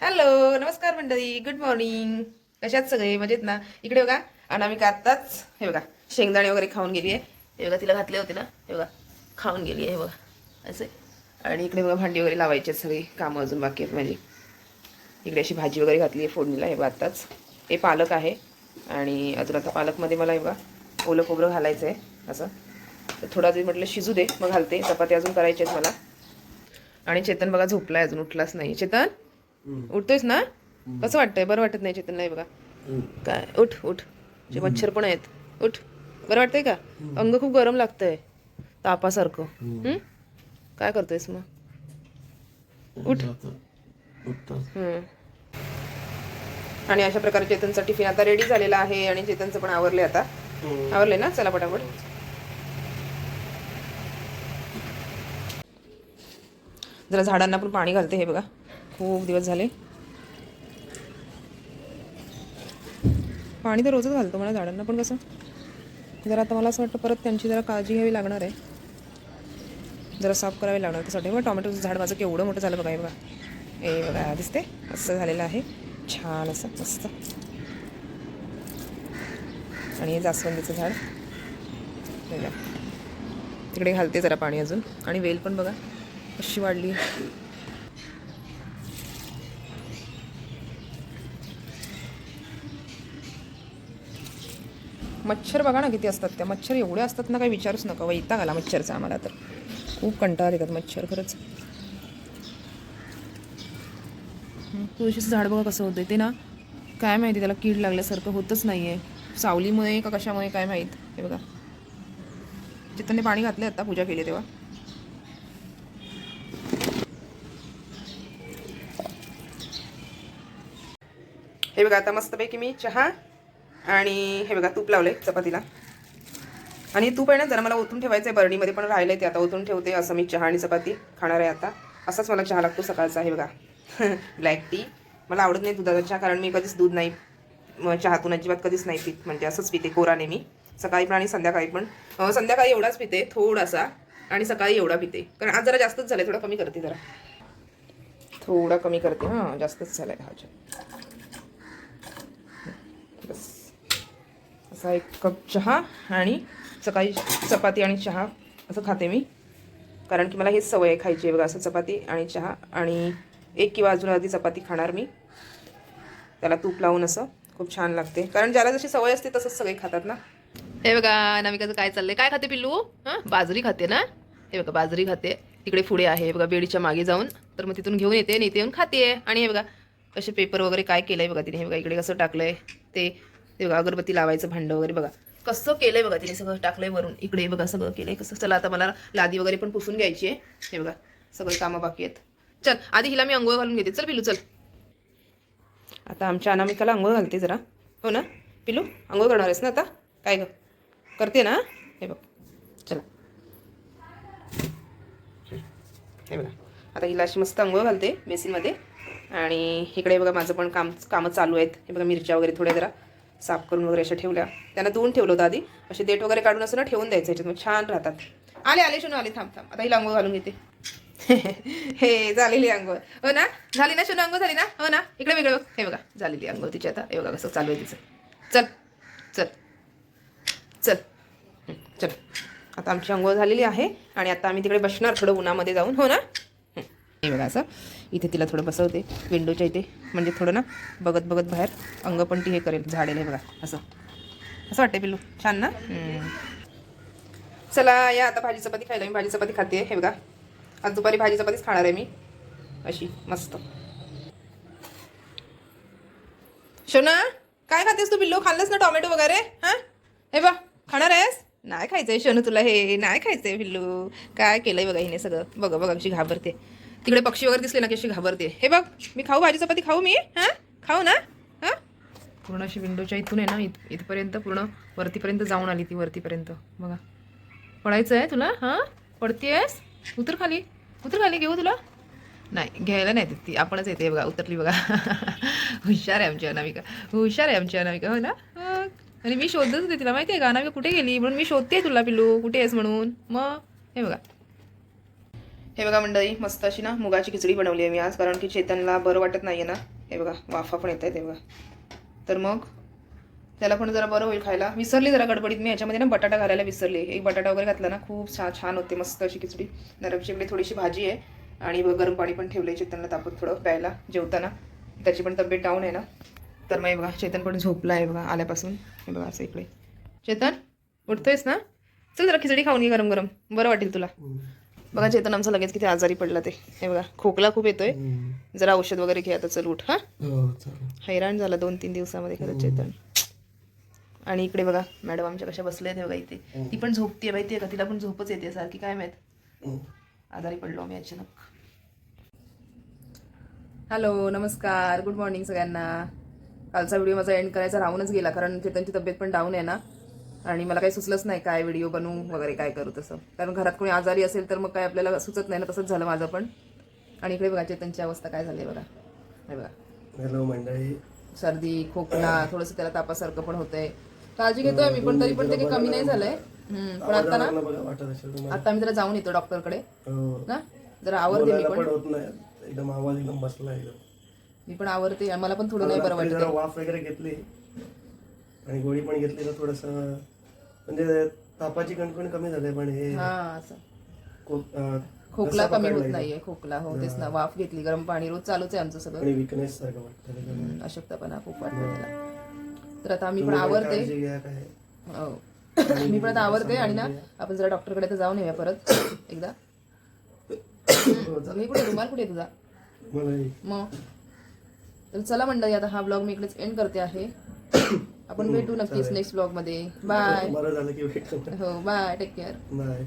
Hello नमस्कार मंडळी good morning कशात सगळे? मजेत ना? इकडे बघा. आणि आम्ही का आत्ताच हे बघा शेंगदाणे वगैरे खाऊन गेली आहे हे बघा तिला घातले होते ना? हे बघा खाऊन गेली आहे हे बघा. असे. आणि इकडे बघा भांडी वगैरे लावायची आहेत सगळी. कामं अजून बाकी आहेत माझी. इकडे अशी भाजी वगैरे घातली आहे फोडणीला हे बघा आत्ताच. हे पालक आहे. आणि अजून आता पालकमध्ये मला हे बघा ओलं खोबरं घालायचं आहे असं. तर थोडा जे म्हटलं शिजू दे. मग घालते. चपाती अजून करायची आहेत मला. आणि चेतन बघा झोपलाय अजून उठलाच नाही. चेतन? उठतोयस ना? कसं वाटतंय? बरं वाटत नाही चेतन नाही बघा. काय? उठ उठ. जे मच्छर पण आहेत. उठ. बरं वाटतंय का? अंग खूप गरम लागतंय. तापासारखं. हं? काय करतोयस मग? उठ. हं. आणि अशा प्रकारे चेतनचा टिफिन आता रेडी झालेला आहे आणि चेतनचं पण आवरले आता. आवरले ना? चला पटापट. जरा झाडांना पण पाणी घालते हे बघा. खूप दिवस झाले. पाणी तर रोजच घालतो मला झाडांना पण कसं? जरा आता मला असं वाटतं परत त्यांची जरा काळजी घ्यावी लागणार आहे. जरा साफ करावी लागणार त्यासाठी. मग टोमॅटोचं झाड माझं केवढं मोठं झालं बघा हे बघा. ए बघा दिसते असं झालेलं आहे. छान असं मस्त. आणि हे जास्वंदीचं झाड. तिकडे घालते जरा पाणी अजून. आणि वेल पण बघा कशी वाढली. मच्छर बघा ना किती असतात त्या. मच्छर एवढे असतात ना काही विचारूच नका. वैताग आला मच्छरचा आम्हाला तर. खूप कंटाळा येतात मच्छर खरंच. हं, तुळशीचं झाड बघा कसं होतं ते ना काय माहिती त्याला कीड लागल्यासारखं होतच नाही आहे सावलीमुळे का कशामुळे काय माहीत. हे बघा. चित्तनने पाणी घातले आता पूजा केली तेव्हा. हे बघा आता मस्तपैकी मी चहा आणि हे बघा तूप लावलं आहे चपातीला. आणि तूप आहे ना जरा मला ओतून ठेवायचं आहे बरणीमध्ये पण राहिलं आहे ते. आता ओतून ठेवते असं मी चहा आणि चपाती खाणार आहे आता. असाच मला चहा लागतो सकाळचा हे बघा. ब्लॅक टी मला आवडत नाही दुधाचा चहा कारण मी कधीच दूध नाही चहातून अजिबात कधीच नाही पित. म्हणजे असंच पिते कोरा मी. सकाळी पण आणि संध्याकाळी पण. संध्याकाळी एवढाच पिते थोडासा. आणि सकाळी एवढा पिते. कारण आज जरा जास्तच झालं थोडा कमी करते जरा. थोडा कमी करते हां जास्तच झालं आहे हा असा एक कप चहा आणि सकाळी चपाती आणि चहा असं खाते मी. कारण की मला हेच सवय आहे खायची आहे बघा असं चपाती आणि चहा आणि एक किंवा अजून आधी चपाती खाणार मी. त्याला तूप लावून असं खूप छान लागते. कारण ज्याला जशी सवय असते तसंच सगळे खातात ना. हे बघा नविकाचं काय चाललंय? काय खाते पिल्लू? हां? बाजरी खाते ना? हे बघा बाजरी खाते. तिकडे पुढे आहे. बघा बेडीच्या मागे जाऊन. तर मग तिथून घेऊन येते आणि इथे येऊन खाते. आणि हे बघा कसे पेपर वगैरे काय केलंय बघा तिने. हे बघा इकडे कसं टाकलंय ते. ते बघा अगरबत्ती लावायचं भांडं वगैरे बघा. कसं केलंय बघा तिने सगळं टाकलंय वरून. इकडे बघा सगळं केलंय. कसं चला आता मला लादी वगैरे पण पुसून घ्यायची आहे. हे बघा सगळी कामं बाकी आहेत. चल आधी हिला मी अंघोळ घालून घेते. चल पिलू चल. आता आमच्या अनामिकाला अंघोळ घालते जरा. हो ना? पिलू अंघोळ करणार आहेस ना आता? काय ग? करते ना? हे बघ. चला. हे बघा. आता हिला अशी मस्त अंघोळ घालते बेसिनमध्ये. आणि इकडे बघा माझं पण काम कामं चालू आहेत. हे बघा मिरच्या वगैरे थोड्या जरा. साफ करून वगैरे अशा ठेवल्या. त्यांना धुवून ठेवलं होतं आधी. असे देठ वगैरे काढून असं ना ठेवून द्यायचं याच्यात. मग छान राहतात. आले आले शनू आले. थांब थांब. आता ही अंघोळ घालून घेते. हे झालेली अंगोळ हो ना? झाली ना शनू अंगो झाली ना? हो ना? इकडे वेगळं बघ. हे बघा झालेली अंगोळ तिची आता. हे बघा कसं चालू आहे तिचं. चल चल चल. चल. आता आमची अंघोळ झालेली आहे. आणि आता आम्ही तिकडे बसणार थोडं उन्हामध्ये जाऊन. हो ना? हे बघा असं इथे तिला थोडं बसवते. विंडोच्या इथे. म्हणजे थोडं ना बघत बघत बाहेर अंग पण ती हे करेल. झाडेल हे बघा. असं. असं वाटतं पिल्लू. छान ना? चला या आता भाजी चपाती खायला. मी भाजी चपाती खाते. हे बघा. आज दुपारी भाजी चपातीच खाणार आहे मी. अशी मस्त. शोना काय खातेस तू पिल्लू? खाल्लंस ना टोमॅटो वगैरे? हां? हे बा खाणार आहेस? नाही खायचंय शोनू तुला हे. नाही खायचंय पिल्लू. काय केलंय बघा हिने सगळं. बघा बघा कशी घाबरते. तिकडे पक्षी वगैरे दिसले ना कशी घाबरते. हे बघ मी खाऊ भाजी चपाती खाऊ मी? हां? खाऊ ना? हां? पूर्ण अशी विंडोच्या इथून आहे ना इथ इथपर्यंत पूर्ण वरतीपर्यंत जाऊन आली ती वरतीपर्यंत. बघा. पडायचं आहे तुला? हां? पडतीयस उतर खाली. उतर खाली घेऊ तुला? नाही घ्यायला नाही देत ती. आपणच येते बघा उतरली बघा. हुशार आहे आमची अनामिका. हुशार आहे आमची अनामिका हो ना? आणि मी शोधत होते तिला. माहिती आहे का? अनामिका कुठे गेली? म्हणून मी शोधते तुला पिल्लू. कुठे आहेस म्हणून? मग? हे बघा. हे बघा मंडळी मस्त अशी ना मुगाची खिचडी बनवली आहे मी आज कारण की चेतनला बरं वाटत नाही आहे ना. हे बघा वाफा पण येत आहे ते बघा. तर मग त्याला पण जरा बरं होईल खायला. विसरली जरा गडबडीत मी याच्यामध्ये ना बटाटा घालायला विसरली. एक बटाटा वगैरे घातला ना खूप छान छान होते मस्त अशी खिचडी. नरमची इकडे थोडीशी भाजी आहे. आणि गरम पाणी पण ठेवलं आहे चेतनला तापत थोडं प्यायला जेवताना. त्याची पण तब्येत डाऊन आहे ना. तर मग हे बघा चेतन पण झोपला आहे बघा आल्यापासून. हे बघा असं इकडे. चेतन उठतोयस ना? चल जरा खिचडी खाऊन घे गरम गरम बरं वाटेल तुला. हो. बघा चेतन आमचा लगेच किती आजारी पडला ते. हे बघा खोकला खूप येतोय. जरा औषध वगैरे घे आता चल उठ हा? हो हैराण झाला दोन तीन दिवसामध्ये खरंच चेतन. आणि इकडे बघा मॅडम आमच्या कशा बसल्या ते बघा इथे. ती पण झोपतीये माहितीये का? तिला पण झोपच येते सारखी काय माहीत? आजारी पडलो आम्ही अचानक. हॅलो नमस्कार. गुड मॉर्निंग सगळ्यांना. कालचा व्हिडिओ माझा एंड करायचा राहूनच गेला कारण चेतनची तब्येत पण डाऊन आहे ना. आणि मला काही सुचलंच नाही काय व्हिडिओ बनवू वगैरे काय करू तसं. कारण घरात कोणी आजारी असेल तर मग काय आपल्याला सुचत नाही ना तसंच झालं माझं पण. आणि इकडे बघा चेतनची अवस्था काय झाली बघा. हे बघा. हॅलो मंडळी. सर्दी खोकला थोडंसं त्याला तापासारखं पण होतंय. काळजी घेतोय मी पण तरी पण ते काही कमी नाही झालंय. पण आता ना आता मी जरा जाऊन येतो डॉक्टरकडे. हो. ना जरा आवरते मी पण. एकदम आवाज एकदम बसला मी पण आवरते मला पण थोडं नाही बरं वाटत वाफ वगैरे घेतली. आणि गोळी पण घेतली तर थोडस. म्हणजे तापाची कणकण कमी झाली पण हे हा असं. को- अं, खोकला कमी होत. नाहीये खोकला हो तेच ना. वाफ घेतली गरम पाणी रोज चालूच आहे आमचं सगळं. आणि विकनेस सारखं वाटतं त्याच्यामुळे. हम्म, अशक्तपणा खूप वाटतो त्याला. तर आता मी पण तुम्ही पण आवरते. काळजी घ्या काय? हो. मी पण आता आवरते आणि ना आपण जरा डॉक्टरकडे तर जाऊन येऊया परत. एकदा. मी कुठे रुमाल कुठे आहे तुझा? मग. तर चला मंडळी आता हा ब्लॉग मी इकडेच एंड करते आहे. आपण भेटू नक्कीच नेक्स्ट ब्लॉगमध्ये. बाय बरं झालं की भेटलो हो बाय टेक केअर बाय